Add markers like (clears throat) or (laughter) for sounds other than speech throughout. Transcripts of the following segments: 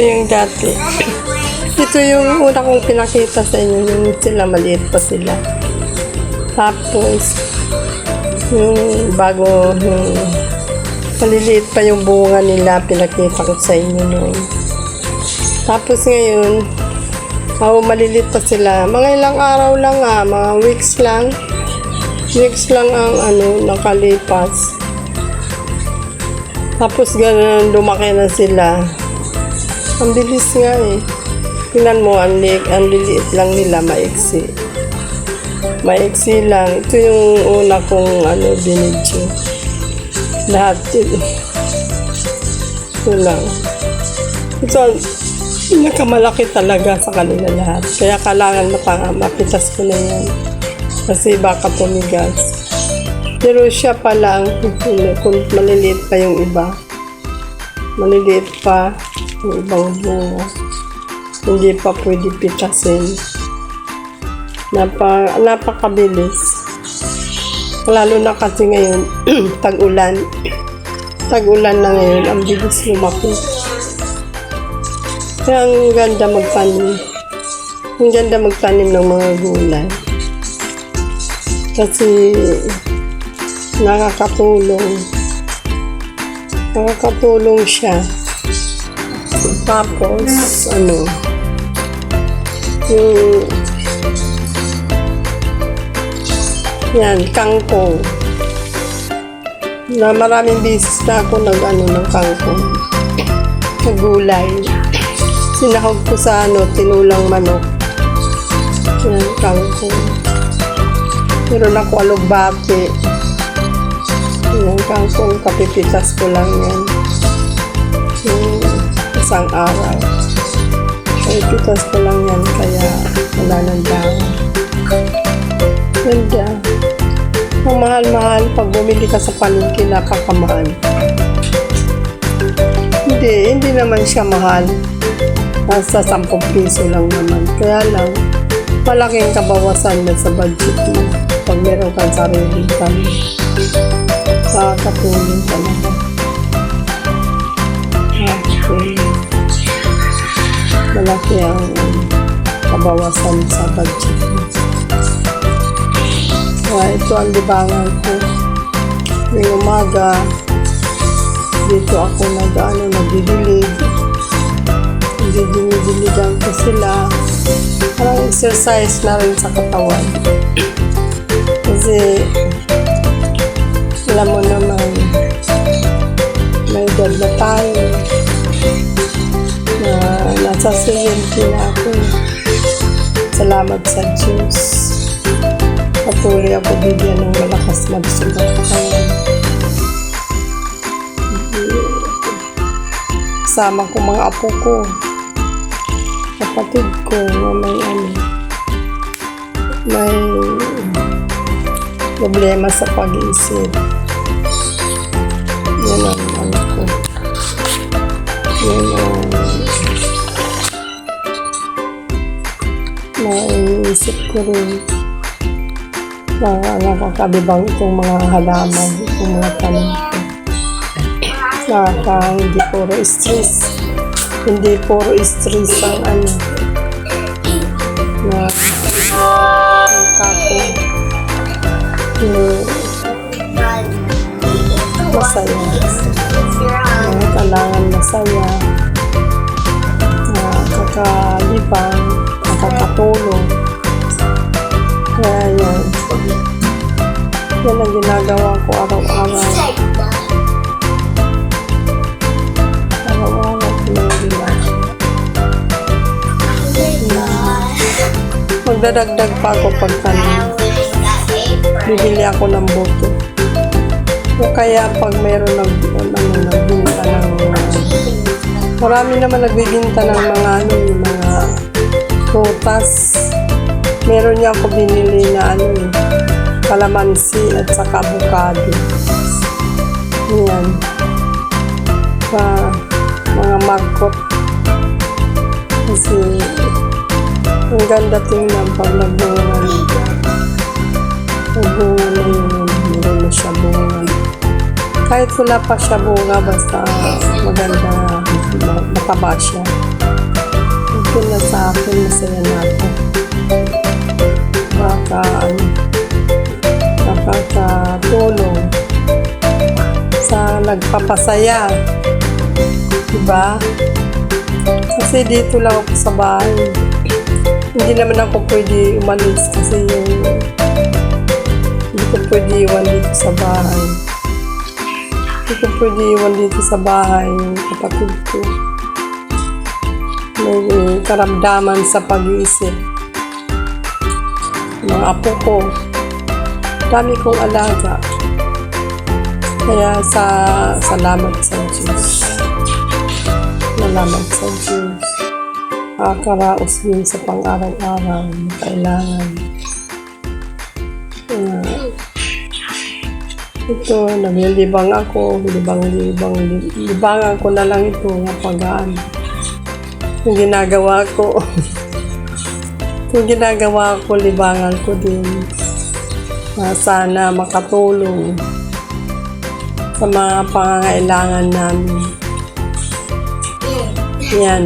Ito yung dati. Ito yung una kong pinakita sa inyo, yung sila maliit pa sila. Tapos, yung bago, yung maliliit pa yung bunga nila, pinakita ko sa inyo noon. Tapos ngayon, oh, maliliit pa sila. Mga ilang araw lang ah, mga weeks lang. Weeks lang ang ano, nakalipas. Tapos ganun, lumaki na sila. Ang bilis nga eh. Tingnan mo, ang, li- ang liliit lang nila, maiksi. Maiksi lang. Ito yung una kong ano, binidyo. Lahat yun. Ito lang. Ito, ang pinakamalaki talaga sa kanila lahat. Kaya kailangan mata- mapitas ko na yan. Kasi baka tumigas. Pero siya pa lang, kung maliliit pa yung iba. Maliliit pa yung ibang. Hindi pa pwede pitasin. Napa, napakabilis. Lalo na kasi ngayon, (clears throat) tag-ulan. (clears throat) Tag-ulan na ngayon, ang bilis lumaki. Kaya ang ganda magtanim. Ang ganda magtanim ng mga gulay. Kasi nakakatulong. Nakakatulong siya. Tapos, ano, yung yan, kangkong. Na maraming beses na ako nag-ano ng kangkong. Nagulay. Sinahog ko sa ano, tinulang manok. Yan, kangkong. Meron ako alugbate. Yan, kangkong, kapipitas ko lang yan. Isang araw. Kapipitas ko lang yan, kaya wala nang dahon. Ganda. Ang mahal-mahal pag bumili ka sa palengke, napakamahal. Hindi, hindi naman siya mahal. Nasa 10 piso lang naman. Kaya lang, malaking kabawasan na sa budget mo pag meron kang sariling tanim. Nakakatulong talaga. Okay. Malaki ang kabawasan sa budget mo. Kaya ito ang libangan ko. Ngayong umaga, dito ako nag, ano, nagdidilig. Nagdidiligan ko sila. Parang exercise na rin sa katawan. Kasi, alam mo naman, may edad na tayo. Na 70 na ako. Salamat sa Diyos patuloy ako bigyan ng malakas magsugat katawan. Kasama ko mga apo ko, kapatid ko na may ano, may problema sa pag-iisip. Yan ang ano ko. Yan ang naiisip ko rin na nakakabibang itong mga halaman, itong mga tanim ko. Nakaka, hindi puro stress. Hindi puro stress ang ano. Na ang tapo. Yung masaya. Mga kailangan masaya. Nakakalibang. Yan. Ang ginagawa ko araw-araw. Araw-araw ko lang ginagawa. Magdadagdag pa ako pagtanim. Bibili ako ng boto. O kaya pag mayroon nag, ano, nagbinta ng marami naman nagbibinta ng mga ano, yung mga prutas. Meron niya ako binili na ano, eh, kalamansi at saka avocado. Yan. Pa, mga magkot. Kasi, ang ganda tingnan pag nagbunga. Nagbunga na yun. Meron na siya bunga. Kahit wala pa siya bunga, basta maganda, mataba siya. Okay na sa akin, masaya na ako baka ano, nakakatulong sa nagpapasaya. Diba? Kasi dito lang ako sa bahay. Hindi naman ako pwede umalis kasi yung hindi ko pwede iwan dito sa bahay. Hindi ko pwede iwan dito sa bahay yung kapatid ko. May karamdaman sa pag-iisip mga apo ko. Dami kong alaga. Kaya sa salamat sa Diyos. Salamat sa Diyos. Nakakaraos din sa pang-araw-araw na kailangan. Uh, ito, naglilibang ako, libang-libang, libangan ko na lang ito nga pagaan. Yung ginagawa ko. (laughs) Yung ginagawa ko, libangan ko din. na sana makatulong sa mga pangangailangan namin. Yan.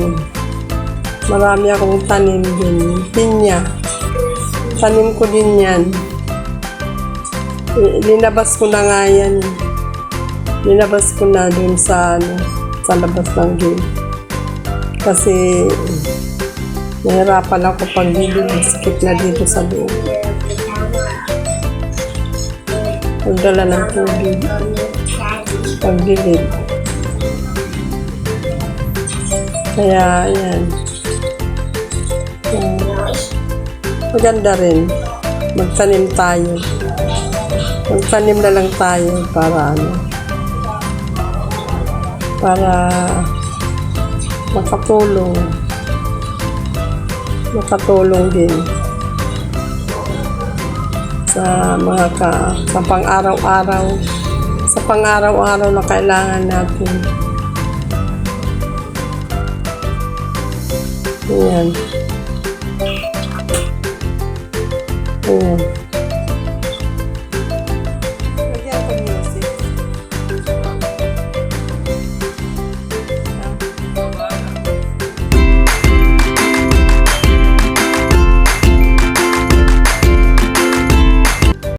Marami akong tanim din. Pinya. Tanim ko din yan. Linabas ko na nga yan. Linabas ko na dun sa, ano, sa labas ng gate. Kasi nahirapan ako pag sakit na dito sa loob. Pagdala ng tubig. Pagdilig. Kaya, yan. Yan. Maganda rin. Magtanim tayo. Magtanim na lang tayo para ano. Para makatulong. Makatulong din sa mga ka, sa pang-araw-araw sa pang-araw-araw na kailangan natin. Ayan.